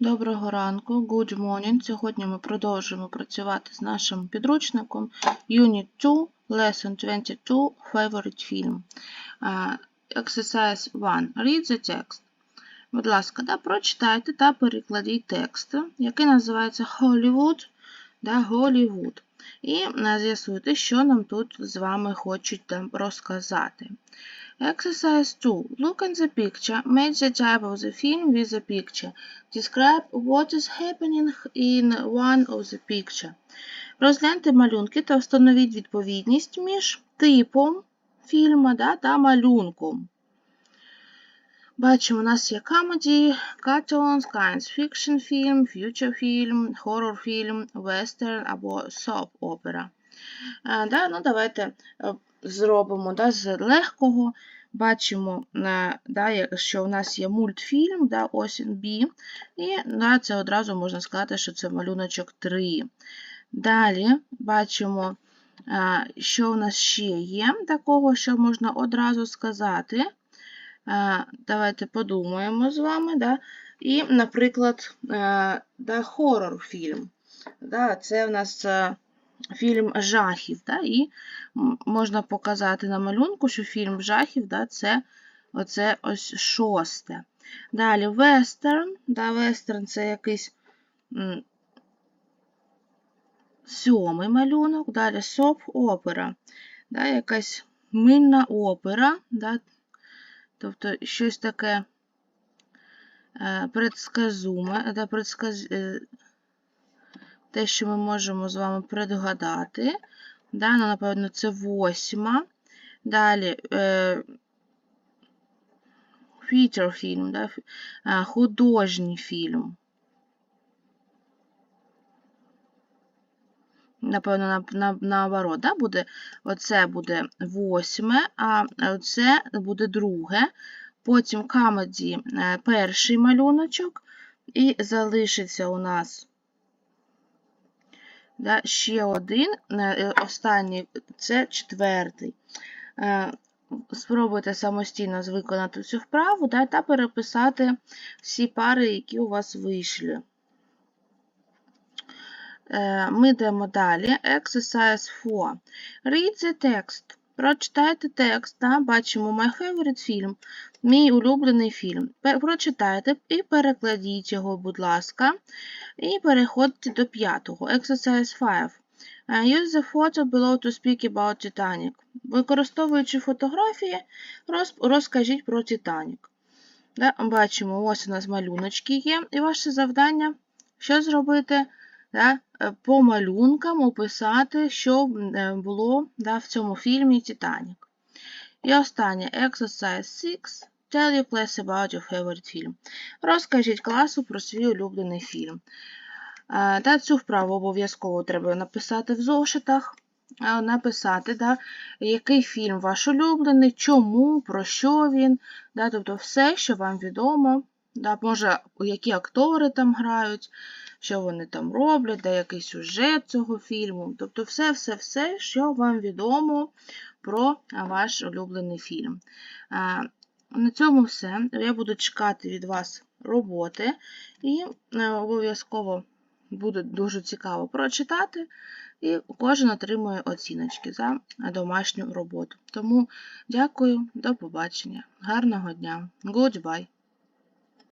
Доброго ранку, good morning. Сьогодні ми продовжуємо працювати з нашим підручником Unit 2, Lesson 22, Favorite Film. Е, Exercise 1. Read the text. Будь ласка, да, прочитайте та перекладіть текст, який називається Hollywood, да, Hollywood. І е, з'ясуйте, що нам тут з вами хочуть там розказати. Exercise 2. Look in the picture. Match the type of the film with the picture. Describe what is happening in one of the picture. Розгляньте малюнки та встановіть відповідність між типом фільму да, та малюнком. Бачимо, у нас є comedy, cartoons, science fiction film, future film, horror film, western або soap opera. Да, ну, давайте е, зробимо да, з легкого. Бачимо, да, що у нас є мультфільм, да, ось він B, і да, це одразу можна сказати, що це малюночок 3. Далі бачимо, що у нас ще є такого, що можна одразу сказати. Давайте подумаємо з вами. Да? І, наприклад, е, да, хорор-фільм. Да, це в нас е, фільм жахів. Да? І можна показати на малюнку, що фільм жахів да, це оце ось шосте. Далі вестерн. Да, вестерн це якийсь сьомий малюнок. Далі соп-опера. Да, якась мильна опера. Да, тобто щось таке е, предсказуме, да, предсказ... те, що ми можемо з вами предгадати. Да, ну, напевно, це восьма. Далі е, feature фільм, да, е, художній фільм. Напевно, на, на, наоборот, да, буде, оце буде восьме, а це буде друге. Потім е, перший малюночок, і залишиться у нас да, ще один, е, е, останній, це четвертий. Е, Спробуйте самостійно виконати цю вправу да, та переписати всі пари, які у вас вийшли. Ми йдемо далі. Exercise 4. Read the text. Прочитайте текст. Да? Бачимо My favorite film. Мій улюблений фільм. Прочитайте і перекладіть його, будь ласка. І переходьте до п'ятого. Exercise 5. Uh, Use the photo below to speak about Titanic. Використовуючи фотографії, роз- розкажіть про Титанік. Бачимо, ось у нас малюночки є, і ваше завдання що зробити? Да? е, По малюнкам описати, що е, було да, в цьому фільмі Титанік. І останнє Exercise 6. Tell your class about your favorite film. Розкажіть класу про свій улюблений фільм. Е, Та цю вправу обов'язково треба написати в зошитах, написати, да, який фільм ваш улюблений, чому, про що він, да, тобто все, що вам відомо, да, може, які актори там грають, що вони там роблять, да, який сюжет цього фільму. Тобто все-все-все, що вам відомо про ваш улюблений фільм. Е, На цьому все. Я буду чекати від вас роботи і е, обов'язково буде дуже цікаво прочитати, і кожен отримує оціночки за домашню роботу. Тому дякую, до побачення, гарного дня, goodbye!